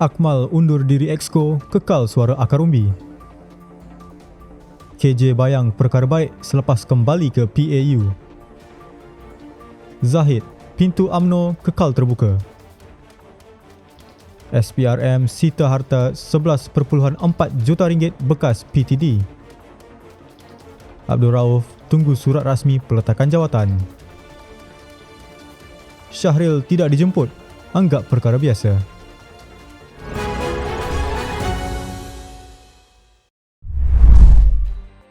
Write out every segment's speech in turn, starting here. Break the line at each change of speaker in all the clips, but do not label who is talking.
Akmal undur diri Exco, kekal suara akar umbi. KJ bayang perkara baik selepas kembali ke PAU. Zahid, pintu AMNO kekal terbuka. SPRM sita harta 11.4 juta ringgit bekas PTD. Abdul Rauf tunggu surat rasmi peletakan jawatan. Syahril tidak dijemput, anggap perkara biasa.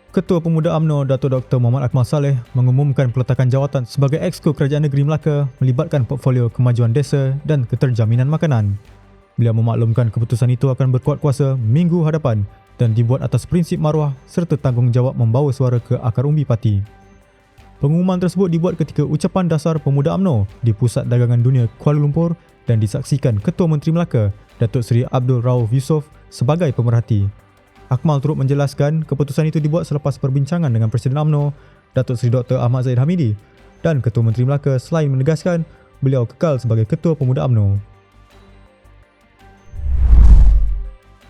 Ketua Pemuda AMNO Dato Dr. Muhammad Akmal Saleh mengumumkan peletakan jawatan sebagai Exco Kerajaan Negeri Melaka melibatkan portfolio kemajuan desa dan keterjaminan makanan. Beliau memaklumkan keputusan itu akan berkuat kuasa minggu hadapan dan dibuat atas prinsip maruah serta tanggungjawab membawa suara ke akar umbi parti. Pengumuman tersebut dibuat ketika ucapan dasar Pemuda AMNO di Pusat Dagangan Dunia Kuala Lumpur dan disaksikan Ketua Menteri Melaka Datuk Seri Abdul Rauf Yusof sebagai pemerhati. Akmal turut menjelaskan keputusan itu dibuat selepas perbincangan dengan Presiden AMNO, Datuk Seri Dr. Ahmad Zaid Hamidi dan Ketua Menteri Melaka selain menegaskan beliau kekal sebagai Ketua Pemuda AMNO.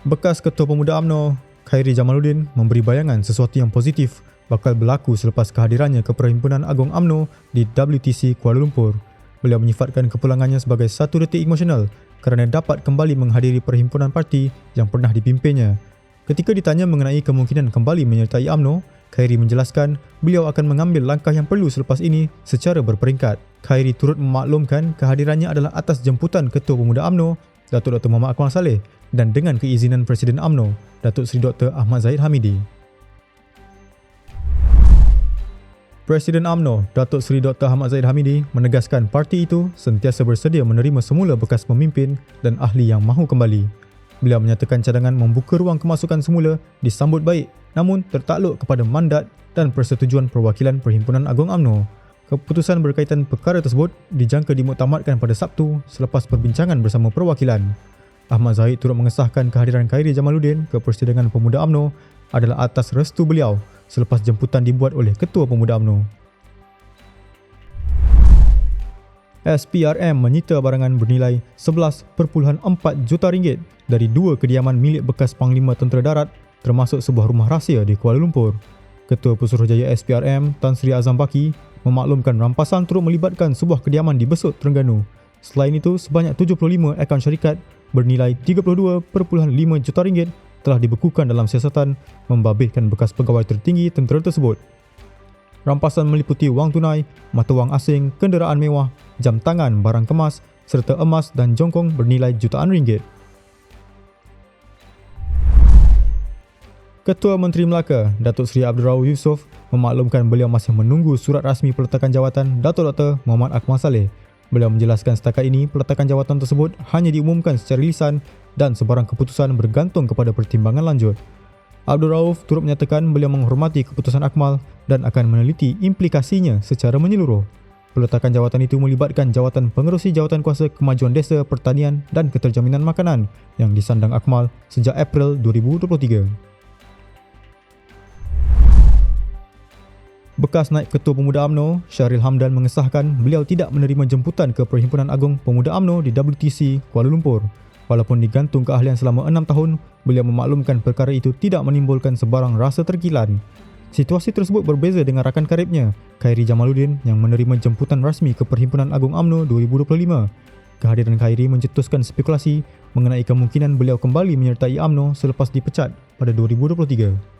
Bekas Ketua Pemuda AMNO, Khairi Jamaluddin memberi bayangan sesuatu yang positif bakal berlaku selepas kehadirannya ke Perhimpunan Agung AMNO di WTC Kuala Lumpur. Beliau menyifatkan kepulangannya sebagai satu detik emosional kerana dapat kembali menghadiri perhimpunan parti yang pernah dipimpinnya Ketika ditanya mengenai kemungkinan kembali menyertai AMNO, Khairi menjelaskan beliau akan mengambil langkah yang perlu selepas ini secara berperingkat. Khairi turut memaklumkan kehadirannya adalah atas jemputan Ketua Pemuda AMNO, Datuk Dr. Muhammad Akmal Saleh dan dengan keizinan Presiden AMNO, Datuk Seri Dr. Ahmad Zahid Hamidi. Presiden AMNO, Datuk Seri Dr. Ahmad Zahid Hamidi menegaskan parti itu sentiasa bersedia menerima semula bekas pemimpin dan ahli yang mahu kembali. Beliau menyatakan cadangan membuka ruang kemasukan semula disambut baik namun tertakluk kepada mandat dan persetujuan perwakilan Perhimpunan Agung AMNO. Keputusan berkaitan perkara tersebut dijangka dimuktamadkan pada Sabtu selepas perbincangan bersama perwakilan. Ahmad Zahid turut mengesahkan kehadiran Khairi Jamaluddin ke persidangan Pemuda AMNO adalah atas restu beliau selepas jemputan dibuat oleh Ketua Pemuda AMNO. SPRM menyita barangan bernilai 11.4 juta ringgit dari dua kediaman milik bekas Panglima Tentera Darat termasuk sebuah rumah rahsia di Kuala Lumpur. Ketua Pesuruhjaya SPRM Tan Sri Azam Baki memaklumkan rampasan turut melibatkan sebuah kediaman di Besut, Terengganu. Selain itu, sebanyak 75 akaun syarikat bernilai 32.5 juta ringgit telah dibekukan dalam siasatan membabitkan bekas pegawai tertinggi tentera tersebut. Rampasan meliputi wang tunai, mata wang asing, kenderaan mewah, jam tangan, barang kemas serta emas dan jongkong bernilai jutaan ringgit. Ketua Menteri Melaka, Datuk Seri Abdul Rauf Yusof memaklumkan beliau masih menunggu surat rasmi peletakan jawatan Datuk Dr. Muhammad Akmal Saleh. Beliau menjelaskan setakat ini peletakan jawatan tersebut hanya diumumkan secara lisan dan sebarang keputusan bergantung kepada pertimbangan lanjut. Abdul Rauf turut menyatakan beliau menghormati keputusan Akmal dan akan meneliti implikasinya secara menyeluruh. Peletakan jawatan itu melibatkan jawatan pengerusi jawatan kuasa kemajuan desa, pertanian dan keterjaminan makanan yang disandang Akmal sejak April 2023. Bekas Naib Ketua Pemuda AMNO, Syahril Hamdan mengesahkan beliau tidak menerima jemputan ke Perhimpunan Agung Pemuda AMNO di WTC Kuala Lumpur. Walaupun digantung keahlian selama enam tahun, beliau memaklumkan perkara itu tidak menimbulkan sebarang rasa terkilan. Situasi tersebut berbeza dengan rakan karibnya, Khairi Jamaluddin yang menerima jemputan rasmi ke Perhimpunan Agung AMNO 2025. Kehadiran Khairi mencetuskan spekulasi mengenai kemungkinan beliau kembali menyertai AMNO selepas dipecat pada 2023.